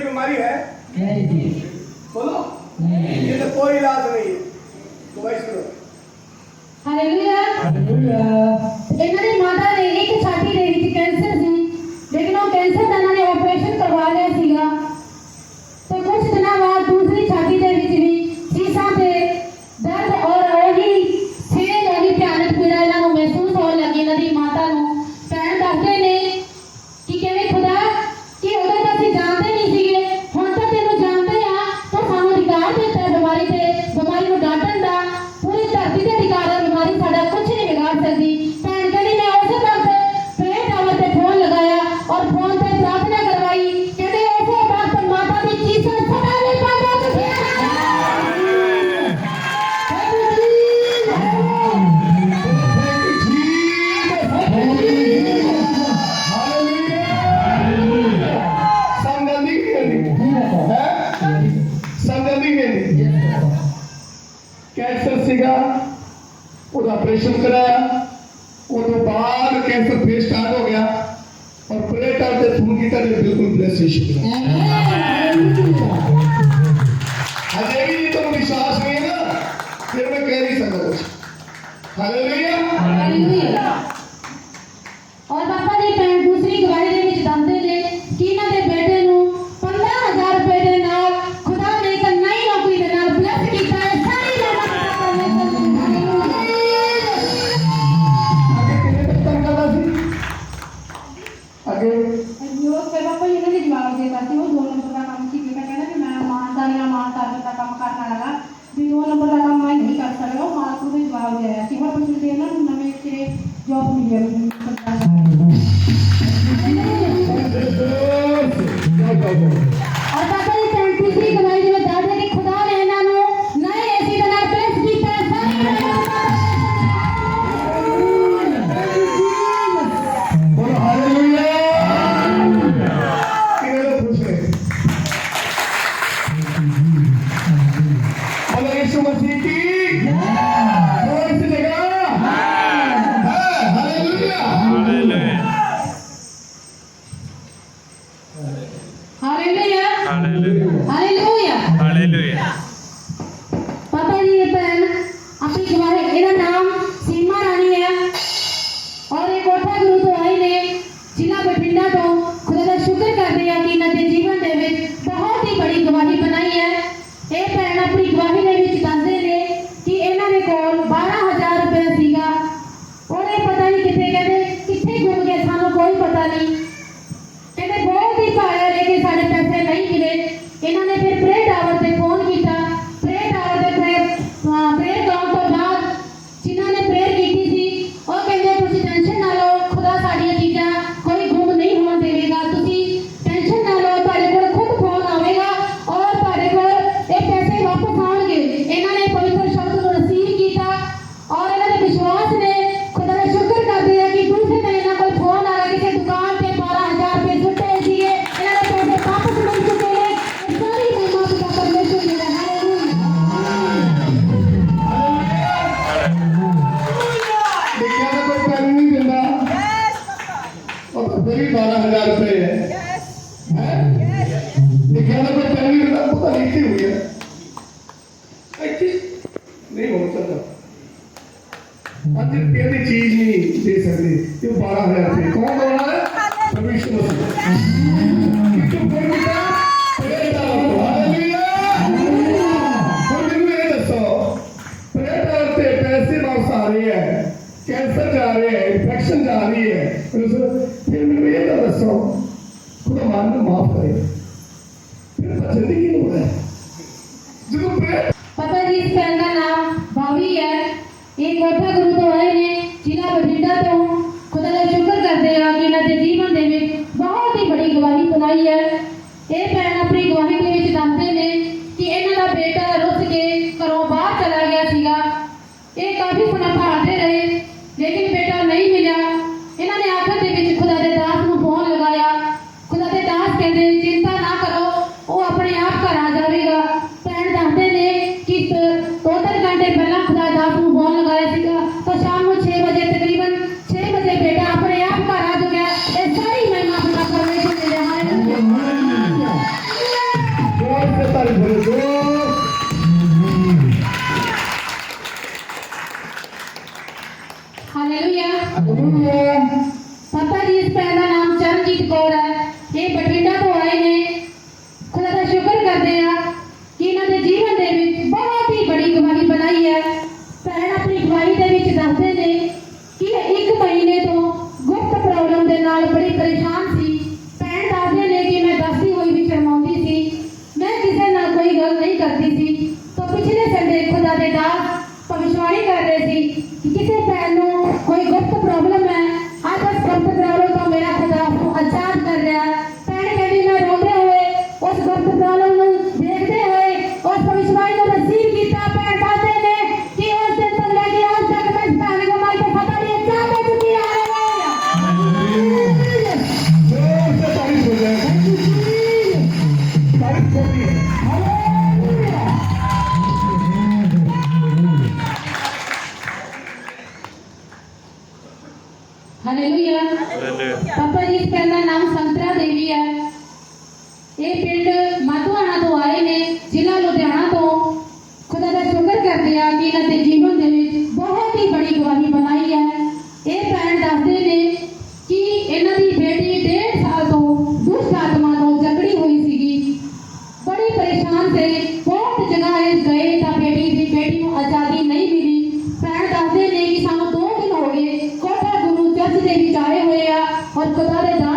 कोई बीमारी है? बोलो। ये तो कोई इलाज नहीं है। तो सुनो हालेलुया। हालेलुया। इन्होंने माता ने एक कैंसर फिर स्टार्ट हो गया और प्लेट ऑफ़ द फ़ूड की तरह बिल्कुल ब्लेस हजेरी जी तो विश्वास नहीं है ना फिर मैं कह नहीं सकता कुछ। हालेलुया। हालेलुया मिलेला नवे ते जॉब मिळेल 谢谢马磊，您能拿。आई है फिर फिर मैंने ये गल दसा खुदा मान को माफ़ करे फिर बचने की हो है जो पता जी इस फ़ैन का नाम भावी है ये गोरखा गुरु तो आए ने जिला बठिंडा तो खुदा का शुक्र करते हैं कि इन्होंने जीवन दे बहुत ही बड़ी गवाही सुनाई है ये फ़ैन अपनी गवाही সাথে দিয়েছি हालेलुया पापा जी इसका नाम संतरा देवी है ये पिंड माधवाणा तो आए ने जिला लुधियाना तो खुदा का शुक्र करते हैं कि इन्होंने जीवन al contrario,